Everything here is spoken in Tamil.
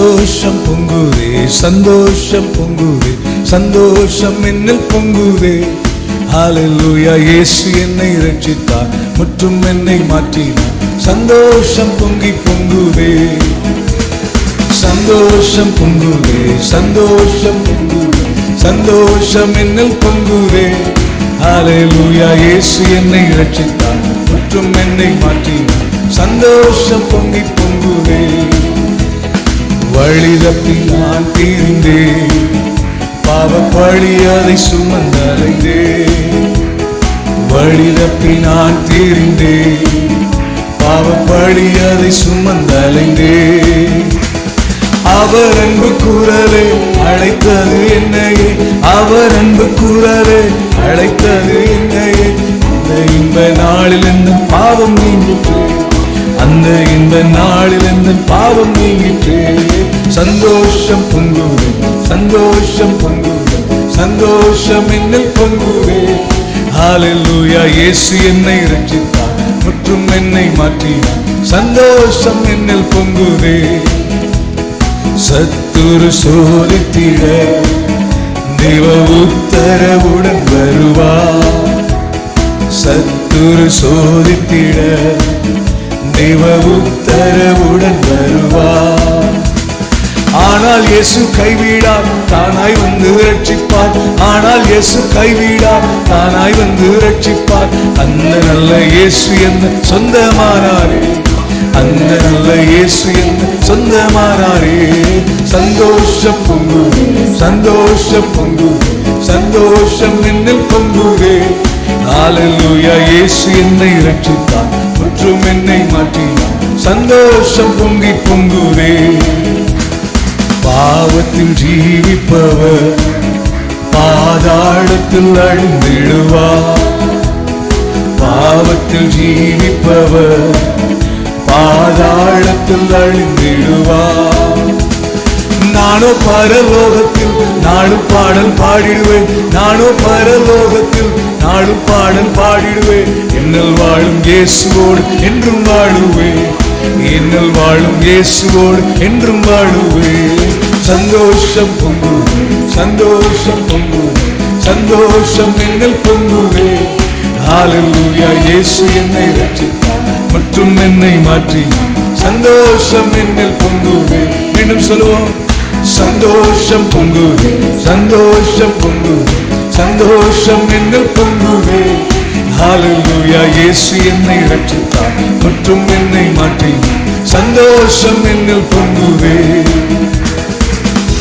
சந்தோஷம் பொங்குதே சந்தோஷம் பொங்குதே சந்தோஷம் என்னில் பொங்குதே ஹalleluya இயேசு என்னை ரட்சித்தார் முற்றும் என்னை மாற்றினார். சந்தோஷம் பொங்கி பொங்குதே சந்தோஷம் பொங்குதே சந்தோஷம் பொங்குதே சந்தோஷம் என்னில் பொங்குதே ஹalleluya இயேசு என்னை ரட்சித்தார் மற்றும் என்னை மாற்றினார். சந்தோஷம் பொங்கி பொங்குதே வழி தப்பி நான் தீர்ந்தேன். பாவ பழி அதை சுமந்தலைந்தே வழி தப்பி நான் தீர்ந்தேன். பாவ பழி அதை சுமந்தலைந்தே அவர் அன்பு குரலே அழைத்தது என்னையே. அவர் அன்பு குரலே அழைத்தது என்னையே. அந்த இன்ப நாளில் இந்த பாவம் நீங்கிற்று. அந்த இன்ப நாளில் இந்த பாவம் நீங்கிற்று. சந்தோஷம் பொங்குவே சந்தோஷம் பொங்குவே சந்தோஷம் என்னில் பொங்குவே. ஹalleluya இயேசு என்னை ரட்சித்தார் மற்றும் என்னை மாற்றினார். சந்தோஷம் என்னில் பொங்குவே. சத்துரு சோதித்திட தேவ உத்தரவுடன் வருவா சத்துரு சோதித்திட தேவ உத்தரவுடன் வருவா ஆனால் இயேசு கைவிடார் தானாய் வந்து ரட்சிப்பார் ஆனால் இயேசு கைவிடார் தானாய் வந்து ரட்சிப்பார் அந்த நல்ல இயேசு என்ன சொந்தமானாரே? அந்த நல்ல இயேசு என்ன சொந்தமானாரே? சந்தோஷம் பொங்குவே சந்தோஷம் பொங்குவே சந்தோஷம் என்னில் பொங்குவே. ஹalleluya இயேசு என்னை ரட்சித்தார் மற்றும் என்னை மாற்றினார். சந்தோஷம் பொங்கி பொங்குவே. பாவத்தில் ஜீவிப்பவர் பாதாளத்தில் அழிந்திடுவார். பாவத்தில் ஜீவிப்பவர் பாதாளத்தில் அழிந்திடுவார். நானோ பரலோகத்தில் நாடு பாடல் பாடிடுவேன். நானோ பரலோகத்தில் நாடு பாடல் பாடிடுவேன். என்னல் வாழும் இயேசுவோடு என்றும் வாழுவேன். என்னில் வாழும் இயேசுவோடு என்றும் வாழுவேன். சந்தோஷம் பொங்குவே சந்தோஷம் பொங்குவே சந்தோஷம் என்னில் பொங்குவே ஹalleluya இயேசு என்னை ரட்சித்தார் மற்றும் என்னை மாற்றி சந்தோஷம் என்னில் பொங்குவே மீண்டும் சொல்லுவோம். சந்தோஷம் பொங்குவே சந்தோஷம் பொங்குவே சந்தோஷம் என்னில் பொங்குவே ஹalleluya இயேசு என்னை ரட்சித்தார் மற்றும் என்னை மாற்றி சந்தோஷம் எங்கள் பொங்குவே.